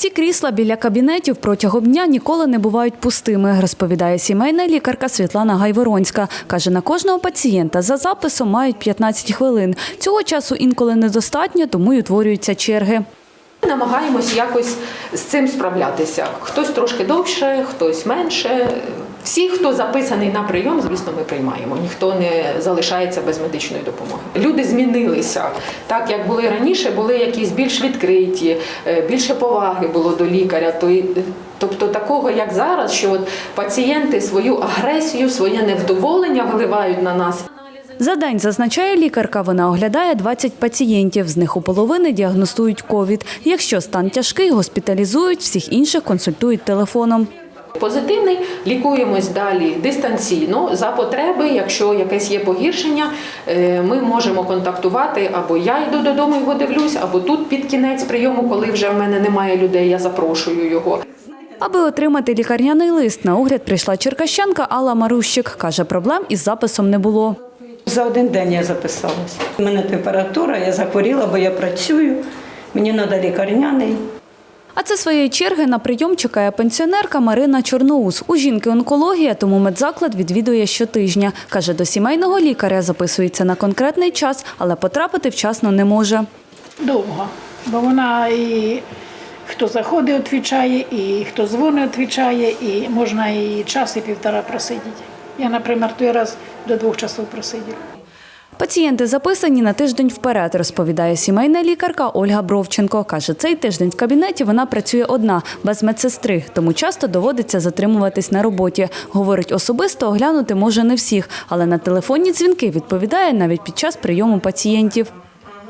Ці крісла біля кабінетів протягом дня ніколи не бувають пустими, розповідає сімейна лікарка Світлана Гайворонська. Каже, на кожного пацієнта за записом мають 15 хвилин. Цього часу інколи недостатньо, тому й утворюються черги. Намагаємось якось з цим справлятися. Хтось трошки довше, хтось менше. Всі, хто записаний на прийом, звісно, ми приймаємо. Ніхто не залишається без медичної допомоги. Люди змінилися. Так як були раніше, були якісь більш відкриті, е, більше поваги було до лікаря. То Тобто такого, як зараз, що от пацієнти свою агресію, своє невдоволення виливають на нас. За день, зазначає лікарка, вона оглядає 20 пацієнтів. З них у половини діагностують ковід. Якщо стан тяжкий, госпіталізують, всіх інших консультують телефоном. Позитивний лікуємось далі дистанційно за потреби. Якщо якесь є погіршення, е, ми можемо контактувати або я йду додому його дивлюсь, або тут під кінець прийому, коли вже в мене немає людей, я запрошую його. Аби отримати лікарняний лист, на огляд прийшла черкащанка Алла Марущик. Каже, проблем із записом не було. За один день я записалась. У мене температура, я захворіла, бо я працюю. Мені треба лікарняний. А це своєї черги на прийом чекає пенсіонерка Марина Чорноус. У жінки онкологія, тому медзаклад відвідує щотижня. Каже, до сімейного лікаря записується на конкретний час, але потрапити вчасно не може. довго, бо вона і хто заходить, відповідає, і хто дзвонить, відповідає, і можна і час, і півтора просидіти. Я, наприклад, той раз до двох часов просиділа. Пацієнти записані на тиждень вперед, розповідає сімейна лікарка Ольга Бровченко. Каже, цей тиждень в кабінеті вона працює одна, без медсестри, тому часто доводиться затримуватись на роботі. Говорить, особисто оглянути може не всіх, але на телефонні дзвінки відповідає навіть під час прийому пацієнтів.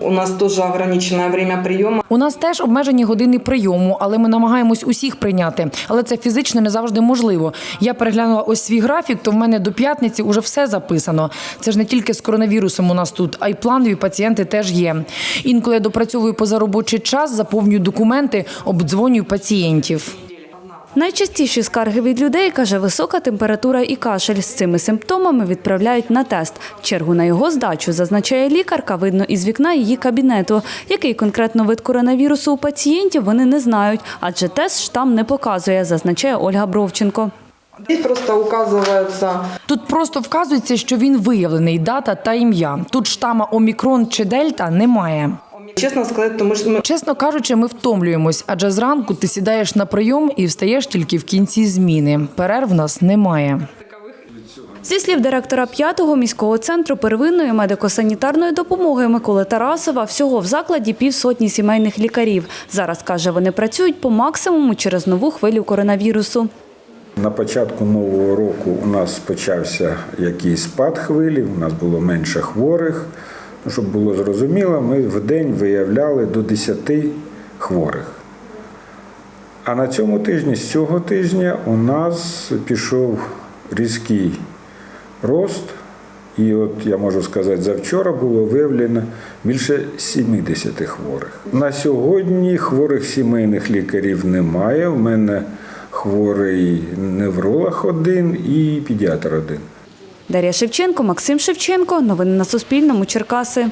У нас тоже ограниченное время приема. У нас теж обмежені години прийому, але ми намагаємось усіх прийняти. Але це фізично не завжди можливо. Я переглянула ось свій графік, то в мене до п'ятниці вже все записано. Це ж не тільки з коронавірусом у нас тут, а й планові пацієнти теж є. Інколи я допрацьовую позаробочий час, заповнюю документи, обдзвонюю пацієнтів. Найчастіші скарги від людей, каже, висока температура і кашель. З цими симптомами відправляють на тест. Чергу на його здачу, зазначає лікарка, видно із вікна її кабінету. Який конкретно вид коронавірусу у пацієнтів, вони не знають, адже тест штам не показує, зазначає Ольга Бровченко. Просто указывается Тут просто вказується, що він виявлений, дата та ім'я. Тут штама Омікрон чи Дельта немає. Честно сказать, то мы, ж- мы Чесно кажучи, ми втомлюємось, адже зранку ти сідаєш на прийом і встаєш тільки в кінці зміни. Перерв в нас немає. Зі слів директора п'ятого міського центру первинної медико-санітарної допомоги Миколи Тарасова, всього в закладі півсотні сімейних лікарів. Зараз, каже, вони працюють по максимуму через нову хвилю коронавірусу. На початку нового року у нас почався якийсь спад хвилі, у нас було менше хворих. Ну, щоб було зрозуміло, ми в день виявляли до 10 хворих. А на цьому тижні, з цього тижня, у нас пішов різкий рост. І от я можу сказати, завчора було виявлено більше 70 хворих. На сьогодні хворих сімейних лікарів немає. У мене хворий невролог один і педіатр один. Дар'я Шевченко, Максим Шевченко. Новини на Суспільному. Черкаси.